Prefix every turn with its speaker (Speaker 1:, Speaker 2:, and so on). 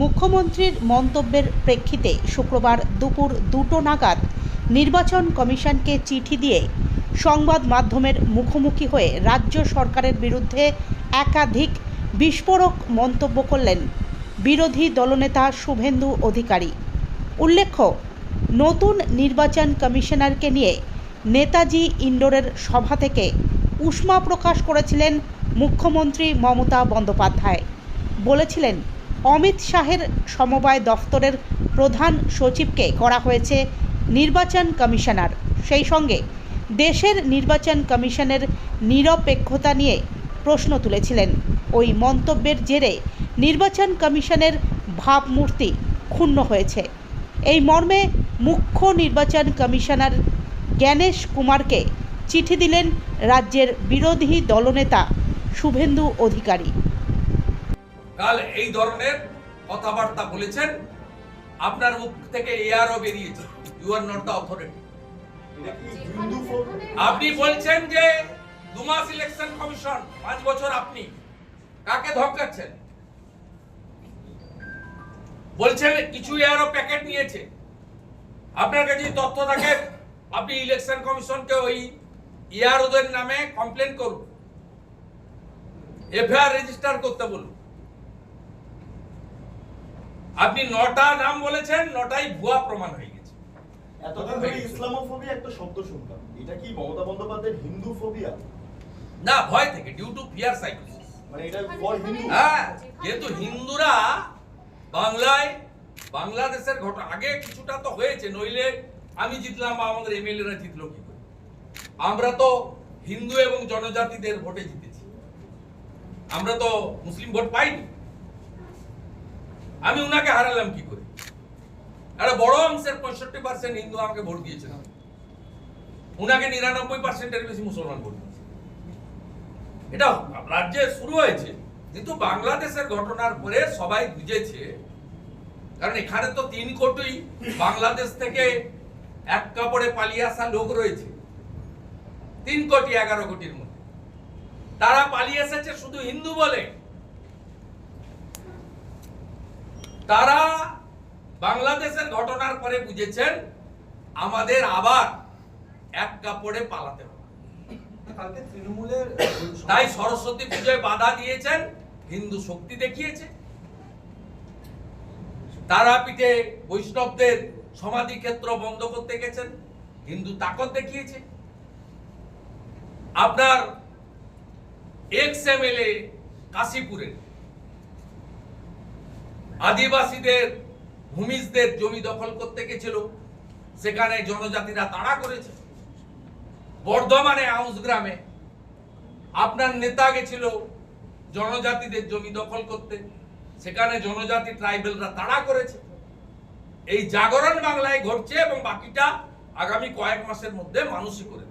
Speaker 1: মুখ্যমন্ত্রীর মন্তব্যের প্রেক্ষিতে শুক্রবার দুপুর দুটো নাগাদ নির্বাচন কমিশনকে চিঠি দিয়ে সংবাদ মাধ্যমের মুখোমুখি হয়ে রাজ্য সরকারের বিরুদ্ধে একাধিক বিস্ফোরক মন্তব্য করলেন বিরোধী দলনেতা শুভেন্দু অধিকারী। উল্লেখ্য, নতুন নির্বাচন কমিশনারকে নিয়ে নেতাজি ইন্ডোরের সভা থেকে উষ্মা প্রকাশ করেছিলেন মুখ্যমন্ত্রী মমতা বন্দ্যোপাধ্যায়। বলেছিলেন অমিত শাহের সমবায় দফতরের প্রধান সচিবকে করা হয়েছে নির্বাচন কমিশনার। সেই সঙ্গে দেশের নির্বাচন কমিশনের নিরপেক্ষতা নিয়ে প্রশ্ন তুলেছিলেন। ওই মন্তব্যের জেরে নির্বাচন কমিশনের ভাবমূর্তি ক্ষুণ্ণ হয়েছে। এই মর্মে মুখ্য নির্বাচন কমিশনার জ্ঞানেশ কুমারকে চিঠি দিলেন রাজ্যের বিরোধী দলনেতা শুভেন্দু অধিকারী।
Speaker 2: কাল এই ধরনের কথাবার্তা বলেছেন। আপনার মুখ থেকে এআরও বেরিয়েছে। You are not the authority আপনি বলছেন যে দু মাস ইলেকশন কমিশন পাঁচ বছর আপনি। কাকে ধমকাচ্ছেন? বলছেন কিছু এআরও প্যাকেট নিয়েছে। আপনার কাছে তথ্য থাকে, আপনি ইলেকশন কমিশনকে ওই ইয়ারওদের নামে কমপ্লেন করুন। এফআইআর রেজিস্টার করতে বলুন। আপনি নটা নাম বলেছেন নটাই ভুয়া প্রমাণ হয়ে গেছে।
Speaker 3: এতদিন ধরে ইসলামোফোবিয়া একটা শব্দ শুনতাম এটা কি মমতা বন্দ্যোপাধ্যায়ের হিন্দু ফোবিয়া?
Speaker 2: না ভয় থেকে ডিউ টু ফিয়ার সাইকোসিস
Speaker 3: মানে এটা ফর হিন্দু?
Speaker 2: হ্যাঁ যেহেতু হিন্দুরা বাংলায় বাংলাদেশের ঘটনা আগে কিছুটা তো হয়েছে নইলে আমি জিতলাম বা আমাদের এমএলএরা জিতলো কি করে? আমরা তো হিন্দু এবং জনজাতিদের ভোটে জিতেছি। আমরা তো মুসলিম ভোট পাইনি। আমি উনাকে হারালাম কি করে? একটা বড় অংশের পঁয়ষট্টি পার্সেন্ট হিন্দু আমাকে ভোট দিয়েছিল। উনাকে নিরানব্বই পার্সেন্টের বেশি মুসলমান ভোট দিয়েছে। এটা রাজ্যে শুরু হয়েছে, কিন্তু বাংলাদেশের ঘটনার পরে সবাই বুঝেছে, কারণ এখানে তো তিন কোটি বাংলাদেশ থেকে এক কাপড়ে পালিয়ে আসা লোক রয়েছে। তিন কোটি এগারো কোটির মধ্যে। তারা পালিয়ে এসেছে শুধু হিন্দু বলে। তারা বাংলাদেশের ঘটনার পরে বুঝেছেন আমাদের আবার এক কাপড়ে পালাতে হবে। তাই সরস্বতী পুজোয় বাধা দিয়েছেন হিন্দু শক্তি দেখিয়েছে। তারাপীঠে বৈষ্ণবদের সমাধি ক্ষেত্র বন্ধ করতে গেছেন হিন্দু তাকত দেখিয়েছে। আপনার এক্স এমএলএ কাশীপুরের আদিবাসীদের ভূমিজদের জমি দখল করতে গেছিল। সেখানে জনজাতিরা তাড়া করেছে। বর্ধমানে আউস গ্রামে আপনার নেতা গেছিল জনজাতিদের জমি দখল করতে। সেখানে জনজাতি ট্রাইবেলরা তাড়া করেছে। এই জাগরণ বাংলায় ঘটছে এবং বাকিটা আগামী কয়েক মাসের মধ্যে মানুষই করে